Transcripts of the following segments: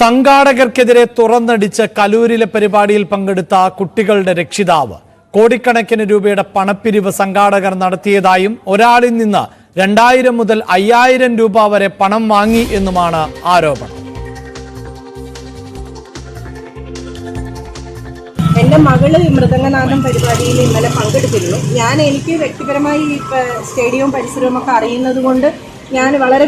സംഘാടകർക്കെതിരെ തുറന്നടിച്ച കലൂരിലെ പരിപാടിയിൽ പങ്കെടുത്ത കുട്ടികളുടെ രക്ഷിതാവ്. കോടിക്കണക്കിന് രൂപയുടെ പണപ്പിരിവ് സംഘാടകർ നടത്തിയതായും ഒരാളിൽ നിന്ന് രണ്ടായിരം മുതൽ അയ്യായിരം രൂപ വരെ പണം വാങ്ങി എന്നുമാണ് ആരോപണം. എന്റെ മകൾ മൃദംഗനാഥം പരിപാടിയിൽ ഇന്നലെ പങ്കെടുത്തിരുന്നു. ഞാൻ എനിക്ക് വ്യക്തിപരമായി സ്റ്റേഡിയവും പരിസരവും ഒക്കെ അറിയുന്നത് കൊണ്ട് ഞാൻ വളരെ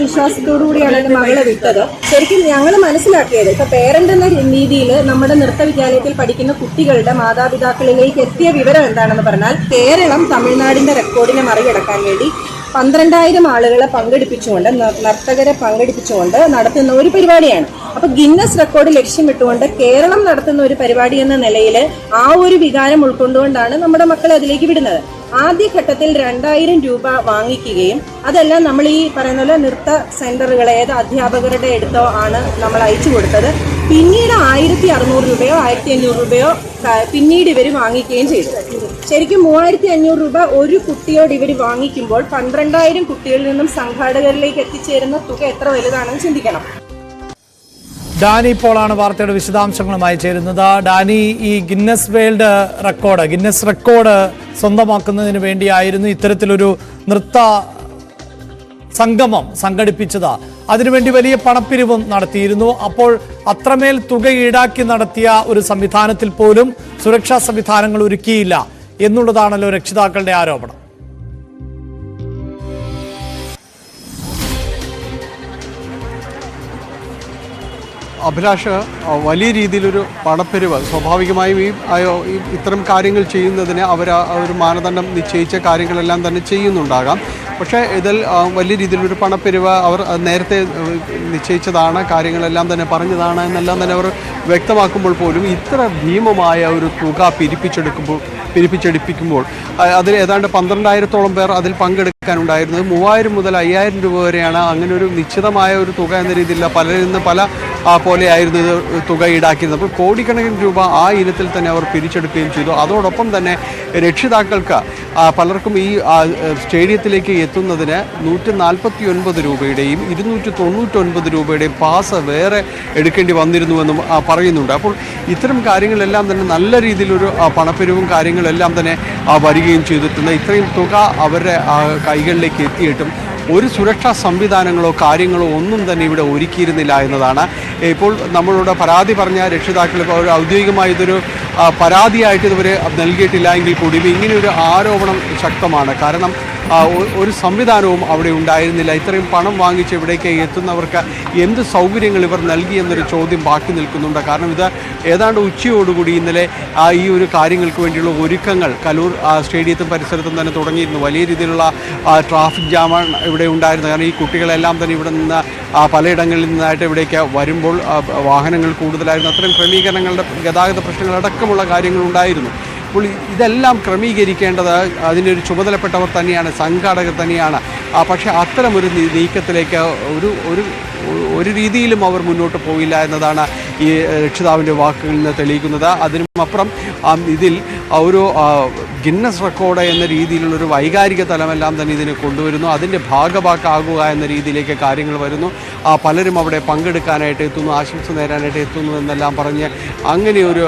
കൂടിയാണ് എന്റെ മകളെ വിട്ടത്. ശരിക്കും ഞങ്ങൾ മനസ്സിലാക്കിയത് ഇപ്പൊ പേരന്റ് എന്ന രീതിയിൽ നമ്മുടെ നൃത്ത വിദ്യാലയത്തിൽ പഠിക്കുന്ന കുട്ടികളുടെ മാതാപിതാക്കളിലേക്ക് എത്തിയ വിവരം എന്താണെന്ന് പറഞ്ഞാൽ കേരളം തമിഴ്നാടിന്റെ റെക്കോർഡിനെ മറികടക്കാൻ വേണ്ടി പന്ത്രണ്ടായിരം ആളുകളെ പങ്കെടുപ്പിച്ചുകൊണ്ട് നർത്തകരെ പങ്കെടുപ്പിച്ചുകൊണ്ട് നടത്തുന്ന ഒരു പരിപാടിയാണ്. അപ്പൊ ഗിന്നസ് റെക്കോർഡ് ലക്ഷ്യമിട്ടുകൊണ്ട് കേരളം നടത്തുന്ന ഒരു പരിപാടി എന്ന നിലയിൽ ആ ഒരു വികാരം ഉൾക്കൊണ്ടുകൊണ്ടാണ് നമ്മുടെ മക്കളെ അതിലേക്ക് വിടുന്നത്. ആദ്യഘട്ടത്തിൽ രണ്ടായിരം രൂപ വാങ്ങിക്കുകയും അതെല്ലാം നമ്മൾ ഈ പറയുന്ന പോലെ നൃത്ത സെന്ററുകൾ ഏത് അധ്യാപകരുടെ അടുത്തോ ആണ് നമ്മൾ അയച്ചു കൊടുത്തത്. പിന്നീട് ആയിരത്തി അറുന്നൂറ് രൂപയോ ആയിരത്തി അഞ്ഞൂറ് രൂപയോ പിന്നീട് ഇവർ വാങ്ങിക്കുകയും ചെയ്തു. ശരിക്കും മൂവായിരത്തി അഞ്ഞൂറ് രൂപ ഒരു കുട്ടിയോട് ഇവർ വാങ്ങിക്കുമ്പോൾ പന്ത്രണ്ടായിരം കുട്ടികളിൽ നിന്നും സംഘാടകരിലേക്ക് എത്തിച്ചേരുന്ന തുക എത്ര വലുതാണെന്ന് ചിന്തിക്കണം. ഡാനി ഇപ്പോളാണ് വാർത്തയുടെ വിശദാംശങ്ങളുമായി ചേരുന്നത്. ഡാനി ഈ Guinness world record Guinness record സ്വന്തമാക്കുന്നതിന് വേണ്ടിയായിരുന്നു ഇത്തരത്തിലൊരു നൃത്ത സംഗമം സംഘടിപ്പിച്ചത്. അതിനുവേണ്ടി വലിയ പണപ്പിരിവും നടത്തിയിരുന്നു. അപ്പോൾ അത്രമേൽ തുക ഈടാക്കി നടത്തിയ ഒരു സംവിധാനത്തിൽ പോലും സുരക്ഷാ സംവിധാനങ്ങൾ ഒരുക്കിയില്ല എന്നുള്ളതാണല്ലോ രക്ഷിതാക്കളുടെ ആരോപണം. അഭിലാഷ് വലിയ രീതിയിലൊരു പണപ്പെരുവ്. സ്വാഭാവികമായും ഈ ഇത്തരം കാര്യങ്ങൾ ചെയ്യുന്നതിന് അവർ ഒരു മാനദണ്ഡം നിശ്ചയിച്ച കാര്യങ്ങളെല്ലാം തന്നെ ചെയ്യുന്നുണ്ടാകാം. പക്ഷേ ഇതിൽ വലിയ രീതിയിലൊരു പണപ്പെരുവ് അവർ നേരത്തെ നിശ്ചയിച്ചതാണ് കാര്യങ്ങളെല്ലാം തന്നെ പറഞ്ഞതാണ് എന്നെല്ലാം തന്നെ അവർ വ്യക്തമാക്കുമ്പോൾ പോലും ഇത്ര ഭീമമായ ഒരു തുക പിരിപ്പിച്ചെടുക്കുമ്പോൾ പിരിപ്പിച്ചെടുപ്പിക്കുമ്പോൾ അതിൽ ഏതാണ്ട് പന്ത്രണ്ടായിരത്തോളം പേർ അതിൽ പങ്കെടുക്കാനുണ്ടായിരുന്നത് മൂവായിരം മുതൽ അയ്യായിരം രൂപ വരെയാണ്. അങ്ങനെ ഒരു നിശ്ചിതമായ ഒരു തുക എന്ന രീതിയിലുള്ള പലരിൽ നിന്ന് പല പോലെയായിരുന്നു ഇത് തുക ഈടാക്കിയത് അപ്പോൾ കോടിക്കണക്കിന് രൂപ ആ ഇനത്തിൽ തന്നെ അവർ പിരിച്ചെടുക്കുകയും ചെയ്തു. അതോടൊപ്പം തന്നെ രക്ഷിതാക്കൾക്ക് പലർക്കും ഈ സ്റ്റേഡിയത്തിലേക്ക് എത്തുന്നതിന് നൂറ്റി നാൽപ്പത്തി ഒൻപത് രൂപയുടെയും ഇരുന്നൂറ്റി തൊണ്ണൂറ്റൊൻപത് രൂപയുടെയും പാസ് വേറെ എടുക്കേണ്ടി വന്നിരുന്നുവെന്നും പറയുന്നുണ്ട്. അപ്പോൾ ഇത്തരം കാര്യങ്ങളെല്ലാം തന്നെ നല്ല രീതിയിലൊരു പണപ്പെരുവും കാര്യങ്ങളെല്ലാം തന്നെ വരികയും ചെയ്തിട്ടുണ്ട്. ഇത്രയും തുക അവരുടെ കൈകളിലേക്ക് എത്തിയിട്ടും ഒരു സുരക്ഷാ സംവിധാനങ്ങളോ കാര്യങ്ങളോ ഒന്നും തന്നെ ഇവിടെ ഒരുക്കിയിരുന്നില്ല എന്നതാണ്. ഇപ്പോൾ നമ്മളോട് പരാതി പറഞ്ഞ രക്ഷിതാക്കൾ ഒരു ഔദ്യോഗികമായി ഇതൊരു പരാതിയായിട്ട് ഇതുവരെ നൽകിയിട്ടില്ല എങ്കിൽ കൂടിയും ഇങ്ങനെയൊരു ആരോപണം ശക്തമാണ്. കാരണം ഒരു സംവിധാനവും അവിടെ ഉണ്ടായിരുന്നില്ല. ഇത്രയും പണം വാങ്ങിച്ച് ഇവിടേക്ക് എത്തുന്നവർക്ക് എന്ത് സൗകര്യങ്ങൾ ഇവർ നൽകി എന്നൊരു ചോദ്യം ബാക്കി നിൽക്കുന്നുണ്ട്. കാരണം ഇത് ഏതാണ്ട് ഉച്ചയോടുകൂടി ഇന്നലെ ഈ ഒരു കാര്യങ്ങൾക്ക് വേണ്ടിയുള്ള ഒരുക്കങ്ങൾ കലൂർ സ്റ്റേഡിയത്തും പരിസരത്തും തന്നെ തുടങ്ങിയിരുന്നു. വലിയ രീതിയിലുള്ള ട്രാഫിക് ജാമാണ് ഇവിടെ ഉണ്ടായിരുന്നത്. കാരണം ഈ കുട്ടികളെല്ലാം തന്നെ ഇവിടെ നിന്ന് പലയിടങ്ങളിൽ നിന്നായിട്ട് ഇവിടേക്ക് വരുമ്പോൾ വാഹനങ്ങൾ കൂടുതലായിരുന്നു. അത്തരം ക്രമീകരണങ്ങളുടെ ഗതാഗത പ്രശ്നങ്ങളടക്കമുള്ള കാര്യങ്ങൾ ഉണ്ടായിരുന്നു. അപ്പോൾ ഇതെല്ലാം ക്രമീകരിക്കേണ്ടത് അതിന്റെ ഒരു ചുമതലപ്പെട്ടവർ തന്നെയാണ് സംഘാടകർ തന്നെയാണ്. പക്ഷേ അത്തരമൊരു നീക്കത്തിലേക്ക് ഒരു ഒരു ഒരു രീതിയിലും അവർ മുന്നോട്ട് പോയില്ല എന്നതാണ് ഈ രക്ഷിതാവിന്റെ വാക്കുകളിൽ നിന്ന് തെളിയിക്കുന്നത്. അതിനും അപ്പുറം ഇതിൽ ഒരു ഗിന്നസ് റെക്കോർഡ് എന്ന രീതിയിലുള്ളൊരു വൈകാരിക തലമെല്ലാം തന്നെ ഇതിനെ കൊണ്ടുവരുന്നു. അതിന്റെ ഭാഗഭാക്കാകുക എന്ന രീതിയിലേക്ക് കാര്യങ്ങൾ വരുന്നു. പലരും അവിടെ പങ്കെടുക്കാനായിട്ട് എത്തുന്നു ആശംസ നേരാനായിട്ട് എത്തുന്നു എന്നെല്ലാം പറഞ്ഞ് അങ്ങനെ ഒരു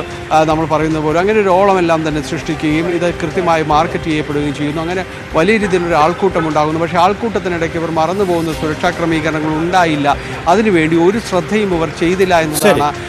നമ്മൾ പറയുന്ന പോലെ അങ്ങനെ ഒരു ഓളമെല്ലാം തന്നെ സൃഷ്ടിക്കുകയും ഇത് കൃത്യമായി മാർക്കറ്റ് ചെയ്യപ്പെടുകയും ചെയ്യുന്നു. അങ്ങനെ വലിയ രീതിയിലൊരു ആൾക്കൂട്ടം ഉണ്ടാകുന്നു. പക്ഷേ ആൾക്കൂട്ടത്തിനിടയ്ക്ക് ഇവർ മറന്നു പോകുന്ന സുരക്ഷാ ക്രമീകരണങ്ങൾ ഉണ്ടായില്ല. അതിനുവേണ്ടി ഒരു ശ്രദ്ധയും ഇവർ ചെയ്തില്ല എന്നതാണ്